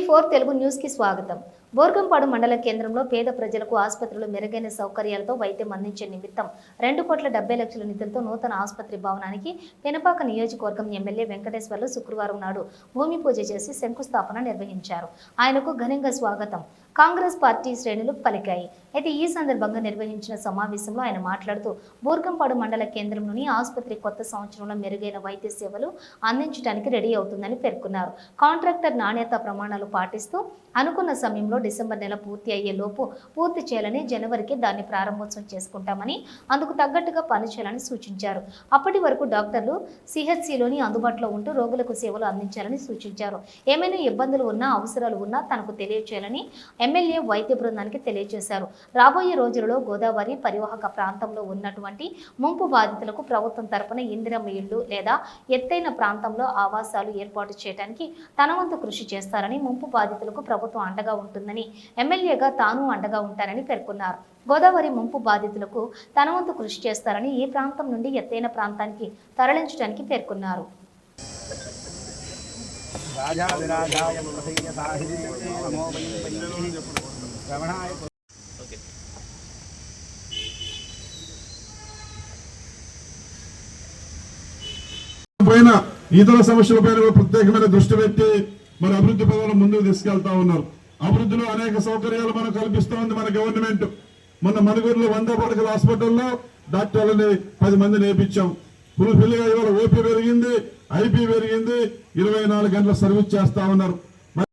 Four Telugu న్యూస్కి స్వాగతం. బోర్గంపాడు మండల కేంద్రంలో పేద ప్రజలకు ఆసుపత్రులు మెరుగైన సౌకర్యాలతో వైద్యం అందించే నిమిత్తం రెండు కోట్ల డెబ్బై లక్షల నిధులతో నూతన ఆసుపత్రి భవనానికి పెనపాక నియోజకవర్గం ఎమ్మెల్యే వెంకటేశ్వర్లు శుక్రవారం నాడు భూమి పూజ చేసి శంకుస్థాపన నిర్వహించారు. ఆయనకు ఘనంగా స్వాగతం. కాంగ్రెస్ పార్టీ శ్రేణులు పలికాయి. అయితే ఈ సందర్భంగా నిర్వహించిన సమావేశంలో ఆయన మాట్లాడుతూ బోర్గంపాడు మండల కేంద్రంలోని ఆసుపత్రి కొత్త సంవత్సరంలో మెరుగైన వైద్య సేవలు అందించడానికి రెడీ అవుతుందని పేర్కొన్నారు. కాంట్రాక్టర్ నాణ్యత ప్రమాణాలు పాటిస్తూ అనుకున్న సమయంలో డిసెంబర్ నెల పూర్తి అయ్యే లోపు పూర్తి చేయాలని జనవరికి దాన్ని ప్రారంభోత్సవం చేసుకుంటామని అందుకు తగ్గట్టుగా పనిచేయాలని సూచించారు. అప్పటి వరకు డాక్టర్లు సిహెచ్సిలోని అందుబాటులో ఉంటూ రోగులకు సేవలు అందించాలని సూచించారు. ఏమైనా ఇబ్బందులు ఉన్నా అవసరాలు ఉన్నా తనకు తెలియచేయాలని ఎమ్మెల్యే వైద్య బృందానికి తెలియజేశారు. రాబోయే రోజులలో గోదావరి పరివాహక ప్రాంతంలో ఉన్నటువంటి ముంపు బాధితులకు ప్రభుత్వం తరపున ఇందిరమ్మ ఇళ్ళు లేదా ఎత్తైన ప్రాంతంలో ఆవాసాలు ఏర్పాటు చేయడానికి తన వంతు కృషి చేస్తారని ముంపు బాధితులకు ప్రభుత్వం అండగా ఉంటుంది ఉంటుందని ఎమ్మెల్యేగా తాను అండగా ఉంటానని పేర్కొన్నారు. గోదావరి ముంపు బాధితులకు తన వంతు కృషి చేస్తారని ఈ ప్రాంతం నుండి ఎత్తైన ప్రాంతానికి తరలించడానికి పేర్కొన్నారు. పైన ఇతర సమస్యల పైన ప్రత్యేకమైన దృష్టి పెట్టి మరి అభివృద్ధి పదంలో ముందుకు తీసుకెళ్తా ఉన్నారు. అభివృద్ధిలో అనేక సౌకర్యాలు మనం కల్పిస్తోంది మన గవర్నమెంట్. మన మనుగురులో వంద పడకల హాస్పిటల్లో డాక్టర్లని పది మంది నేర్పించాం. ఫుల్ఫిల్గా ఇవాళ ఓపీ పెరిగింది ఐపీ పెరిగింది ఇరవై నాలుగు గంటల సర్వీస్ చేస్తా ఉన్నారు.